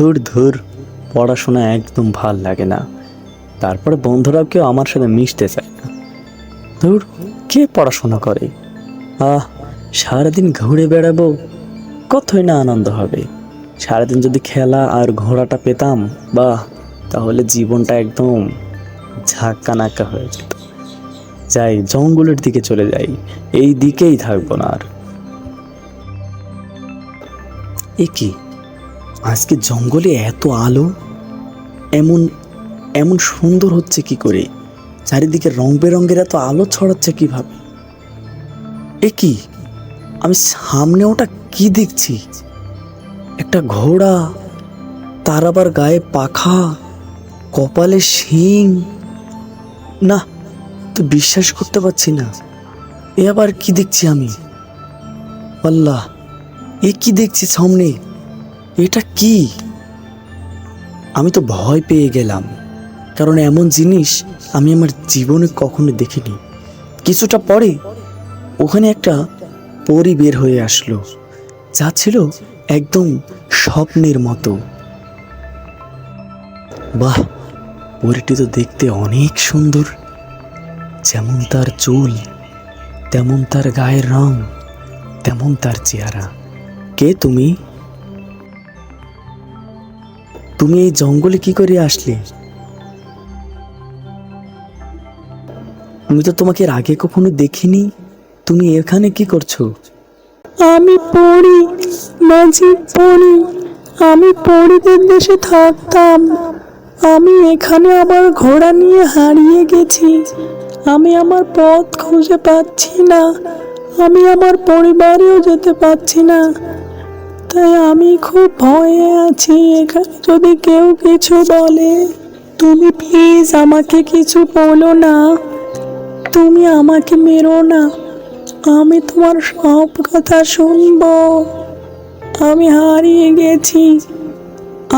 ধুর ধুর, পড়াশোনা একদম ভালো লাগে না। তারপরে বন্ধুরাও কেউ আমার সাথে মিশতে চায় না। ধুর, কে পড়াশোনা করে? আহ, সারাদিন ঘুরে বেড়াবো, কতই না আনন্দ হবে। সারাদিন যদি খেলা আর ঘোড়াটা পেতাম, বাহ, তাহলে জীবনটা একদম ঝাক্কা নাক্কা হয়ে যেত। যাই, জঙ্গলের দিকে চলে যাই, এই দিকেই থাকব না আর। এ কি? আজকে জঙ্গলে এত আলো, এমন এমন সুন্দর হচ্ছে কি করে? চারিদিকে রং বেরঙের এত আলো ছড়াচ্ছে কীভাবে? এ কি? আমি সামনে ওটা কি দেখছি? একটা ঘোড়া, তার আবার গায়ে পাখা, কপালে শিং। না, তো বিশ্বাস করতে পারছি না। এ আবার কি দেখছি আমি? আল্লাহ, এ কি দেখছি সামনে? এটা কি? আমি তো ভয় পেয়ে গেলাম, কারণ এমন জিনিস আমি আমার জীবনে কখনো দেখিনি। কিছুটা পরে ওখানে একটা পরি বের হয়ে আসলো, যা ছিল একদম স্বপ্নের মতো। বাহ, পরিটি তো দেখতে অনেক সুন্দর। যেমন তার চুল, তেমন তার গায়ের রং, তেমন তার চেহারা। কে তুমি? তুমি এই জঙ্গলে কি করে আসলে? আমি তো তোমাকে এর আগে কখনো দেখিনি। তুমি এখানে কি করছ? আমি পড়ি, মাঝি পড়ি, আমি পড়িদের দেশে থাকতাম। আমি এখানে আমার ঘোড়া নিয়ে হারিয়ে গেছি। আমি আমার পথ খুঁজে পাচ্ছি না। আমি আমার পরিবারেও যেতে পারছি না। তাই আমি খুব ভয়ে আছি। এখানে যদি কেউ কিছু বলে, তুমি প্লিজ আমাকে কিছু বলো না। তুমি আমাকে মেরো না। আমি তোমার সব কথা শুনব। আমি হারিয়ে গেছি।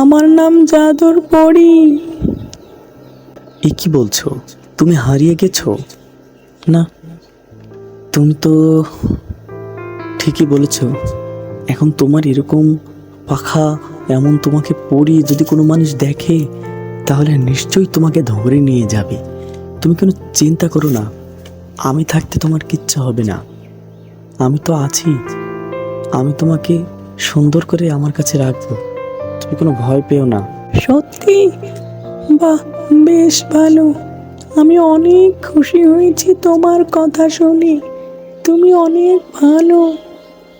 আমার নাম জাদুর পড়ি এ কি বলছো? তুমি হারিয়ে গেছো? না, তুমি তো ঠিকই বলেছ। এখন তোমার এরকম পাখা এমন তোমাকে পরি যদি কোনো মানুষ দেখে, তাহলে নিশ্চয়ই তোমাকে ধরে নিয়ে যাবে। তুমি কোনো চিন্তা করো না, আমি থাকতে তোমার কিচ্ছু হবে না। আমি তো আছি, আমি তোমাকে সুন্দর করে আমার কাছে রাখব, তুমি কোনো ভয় পেও না। সত্যি? বাহ, বেশ ভালো। আমি অনেক খুশি হয়েছি তোমার কথা শুনে। তুমি অনেক ভালো।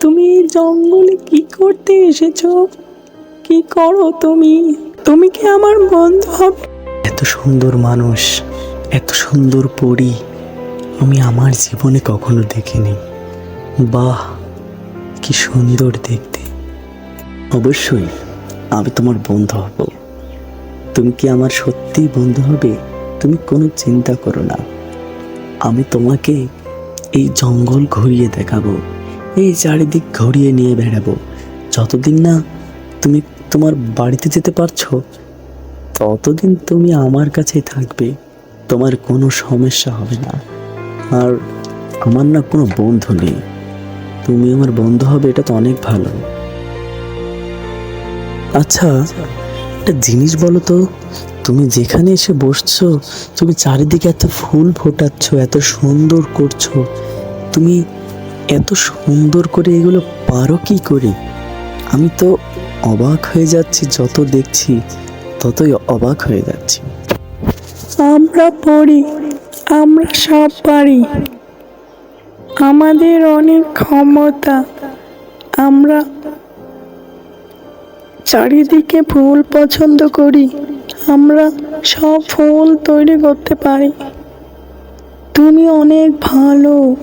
তুমি জঙ্গলে কি করতে এসেছ? কি করো তুমি? তুমি কি আমার বন্ধু হবে? এত সুন্দর মানুষ, এত সুন্দর পরি, আমি আমার জীবনে কখনো দেখিনি। বাহ, কি সুন্দর দেখতে। অবশ্যই, আমি তোমার বন্ধু হব। তুমি কি আমার সত্যিই বন্ধু হবে? তুমি কোনো চিন্তা করো না। আমি তোমাকে এই জঙ্গল ঘুরিয়ে দেখাবো। এই চারিদিক ঘুরিয়ে নিয়ে বেড়াবো। যতদিন না তুমি তোমার বাড়িতে যেতে পারছ, ততদিন তুমি আমার কাছেই থাকবে। তোমার কোনো সমস্যা হবে না। আর আমার না কোনো বন্ধু নেই। তুমি আমার বন্ধু হবে, এটা তো অনেক ভালো। আচ্ছা একটা জিনিস বলো তো, তুমি যেখানে এসে বসছো, তুমি চারিদিকে এত ফুল ফোটাচ্ছ, এত সুন্দর করছ, তুমি এত সুন্দর করে এগুলো পারো কি করে? আমি তো অবাক হয়ে যাচ্ছি, যত দেখছি, ততই অবাক হয়ে যাচ্ছি। আমরা পড়ি, আমরা সব পারি। আমাদের অনেক ক্ষমতা। আমরা চারিদিকে ফুল পছন্দ করি। আমরা সব ফুল তৈরি করতে পারি। তুমি অনেক ভালো।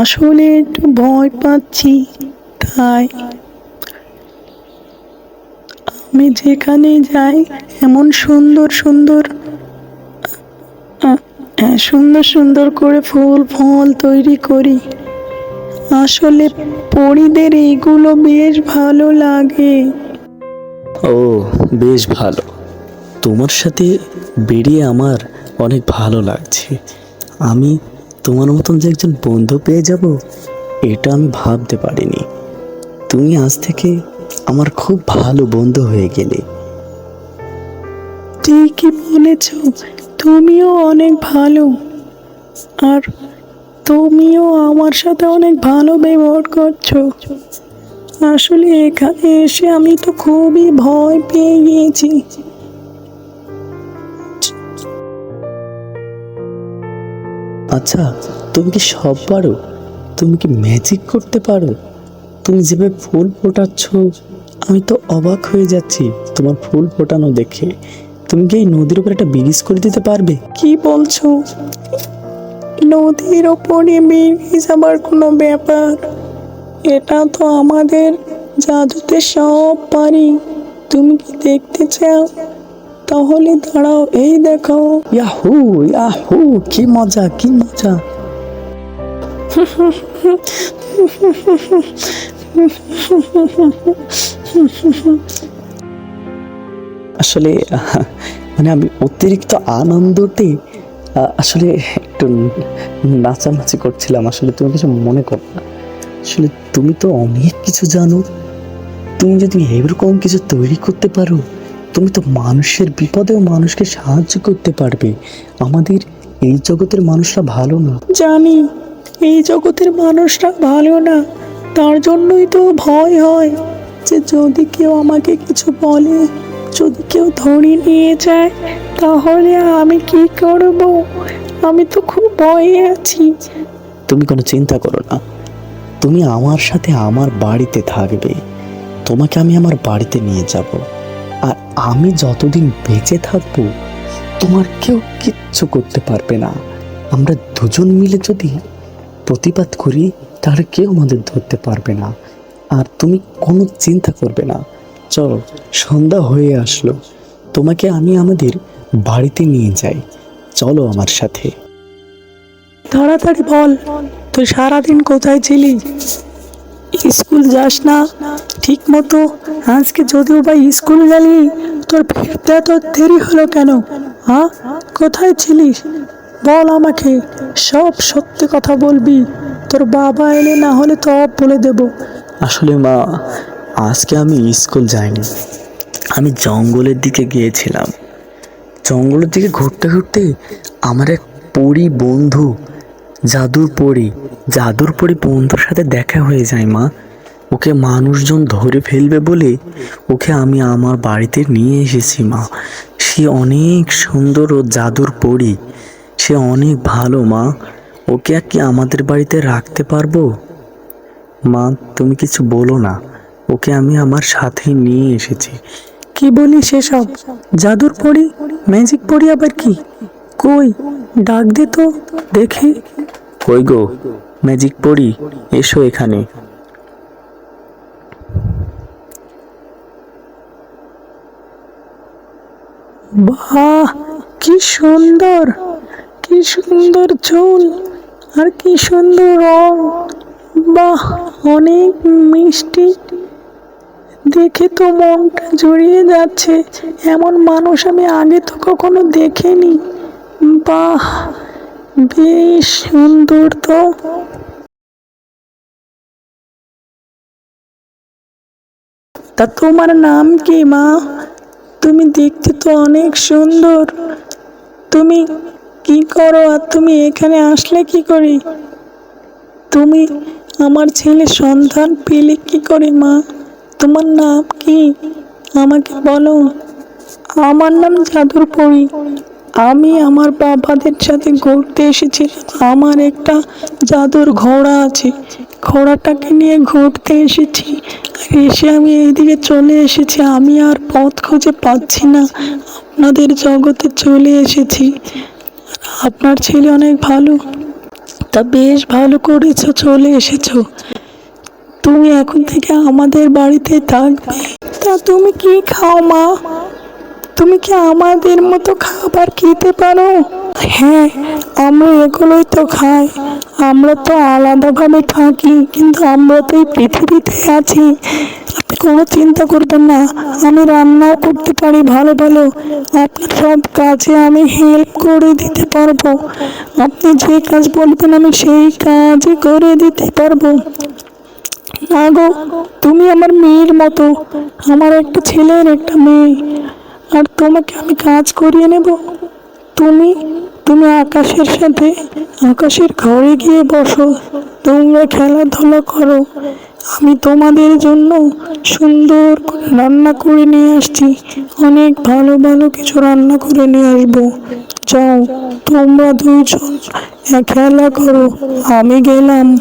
আসলে একটু ভয় পাচ্ছি, তাই। আমি যেখানে যাই, এমন সুন্দর সুন্দর সুন্দর সুন্দর করে ফুল, ফল তৈরি করি। আসলে পরিদের এইগুলো বেশ ভালো লাগে। ও, বেশ ভালো। তোমার সাথে বেরিয়ে আমার অনেক ভালো লাগছে। আমি তোমার মতন যে একজন বন্ধু পেয়ে যাব, এটা আমি ভাবতে পারিনি। তুমি আজ থেকে আমার খুব ভালো বন্ধু হয়ে গেলে। ঠিকই বলেছ, তুমিও অনেক ভালো। আর তুমিও আমার সাথে অনেক ভালো ব্যবহার করছ। আসলে এখানে এসে আমি তো খুবই ভয় পেয়ে গিয়েছি। আচ্ছা তুমি কি সব পারো? তুমি কি ম্যাজিক করতে পারো? তুমি যেভাবে ফুল ফোটাচ্ছ, আমি তো অবাক হয়ে যাচ্ছি তোমার ফুল ফোটানো দেখে। তুমি কি এই নদীর উপর একটা ব্রিজ করে দিতে পারবে? কি বলছো? নদীর ওপরে বেরিয়ে যাবার কোনো ব্যাপার? এটা তো আমাদের জাদুতে সব পারি। তুমি কি দেখতে চাও? তাহলে দাঁড়াও, এই দেখো ইয়াহু ইয়াহু, কি মজা কি মজা। আসলে মানে আমি অতিরিক্ত আনন্দতে, আসলে একটু নাচানাচি করছিলাম। আসলে তুমি কিছু মনে করো না। আসলে তুমি তো অনেক কিছু জানো। তুমি যদি এরকম কিছু তৈরি করতে পারো তুমি তো মানুষের বিপদেও মানুষকে সাহায্য করতে পারবে। আমাদের এই জগতের মানুষরা ভালো না। জানি এই জগতের মানুষরা ভালো না। তার জন্যই তো ভয় হয় যে যদি কেউ আমাকে কিছু বলে যদি কেউ ধরে নিয়ে যায় তাহলে আমি কি করব? আমি তো খুব ভয়ে আছি। তুমি কোনো চিন্তা করো না। তুমি আমার সাথে আমার বাড়িতে থাকবে। তোমাকে আমি আমার বাড়িতে নিয়ে যাব। আমি যতদিন বেঁচে থাকব, তোমার কেউ কিচ্ছু করতে পারবে না। আমরা দুজন মিলে যদি প্রতিবাদ করি, তাহলে কেউ আমাদের ধরতে পারবে না। আর তুমি কোনো চিন্তা করবে না। চলো, সন্ধ্যা হয়ে আসলো। তোমাকে আমি আমাদের বাড়িতে নিয়ে যাই। চলো আমার সাথে। তাড়াতাড়ি বল, তুই সারাদিন কোথায় ছিলি? স্কুল যাস না, ঠিক মতো আজকে যদিও বা স্কুল গেলি, তোর ফিরতে এত দেরি হলো কেন? হ্যাঁ কোথায় ছিলিস? বল আমাকে, সব সত্যি কথা বলবি। তোর বাবা এলে না হলে তো বলে দেবো। আসলে মা, আজকে আমি স্কুল যাইনি। আমি জঙ্গলের দিকে গিয়েছিলাম। জঙ্গলের দিকে ঘুরতে ঘুরতে আমার এক পরি বন্ধু, জাদুর পরি জাদুর পরি বন্ধুর সাথে দেখা হয়ে যায়, মা। ওকে মানুষজন ধরে ফেলবে বলে ওকে আমি আমার বাড়িতে নিয়ে এসেছি, মা। সে অনেক সুন্দর ও জাদুর পরি। সে অনেক ভালো, মা। ওকে আর কি আমাদের বাড়িতে রাখতে পারব? মা, তুমি কিছু বলো না। ওকে আমি আমার সাথে নিয়ে এসেছি। কি বলি সেসব? জাদুর পড়ি ম্যাজিক পড়ি আবার কি? কই? ডাক দে তো, দেখি। কই গো ম্যাজিক পড়ি, এসো এখানে। বাহ, কি সুন্দর কি সুন্দর চুল আর কি সুন্দর রং। বাহ, অনেক মিষ্টি। দেখে তো মনটা জড়িয়ে যাচ্ছে। এমন মানুষ আমি আগে তো কখনো দেখিনি। বাহ বেশ সুন্দর তো। তা তোমার নাম কি, মা? তুমি দেখতে তো অনেক সুন্দর। তুমি কি করো আর তুমি এখানে আসলে কি করি? তুমি আমার ছেলে সন্ধান পেলে কি করে, মা? তোমার নাম কি? আমাকে বলো। আমার নাম জাদুর পরি আমি আমার বাবাদের সাথে ঘুরতে এসেছি। আমার একটা জাদুর ঘোড়া আছে। ঘোড়াটাকে নিয়ে ঘুরতে এসেছি। এসে আমি এইদিকে চলে এসেছি। আমি আর পথ খুঁজে পাচ্ছি না। আপনাদের জগতে চলে এসেছি। আপনার ছেলে অনেক ভালো। তা বেশ ভালো করেছ, চলে এসেছ। তুমি এখন থেকে আমাদের বাড়িতে থাকবে। তা তুমি কি খাও মা? তুমি কি আমাদের মতো খাবার খেতে পারো? হ্যাঁ আমরা এগুলোই তো খাই। আমরা তো আলাদাভাবে থাকি, কিন্তু আমরা তো এই পৃথিবীতে আছি। আপনি কোনো চিন্তা করবেন না, আমি রান্নাও করতে পারি ভালো ভালো। আপনার সব কাজে আমি হেল্প করে দিতে পারব। আপনি যে কাজ বলবেন, আমি সেই কাজই করে দিতে পারব। না গো, তুমি আমার মেয়ের মতো। আমার একটা ছেলের একটা মেয়ে। আর তোমাকে আমি কাজ করিয়ে নেব। তুমি তুমি আকাশের সাথে, আকাশের ঘরে গিয়ে বসো। তোমরা খেলাধুলা করো। আমি তোমাদের জন্য সুন্দর রান্না করে নিয়ে আসছি। অনেক ভালো ভালো কিছু রান্না করে নিয়ে আসব। যাও, তোমরা দুইজন খেলা করো। আমি গেলাম।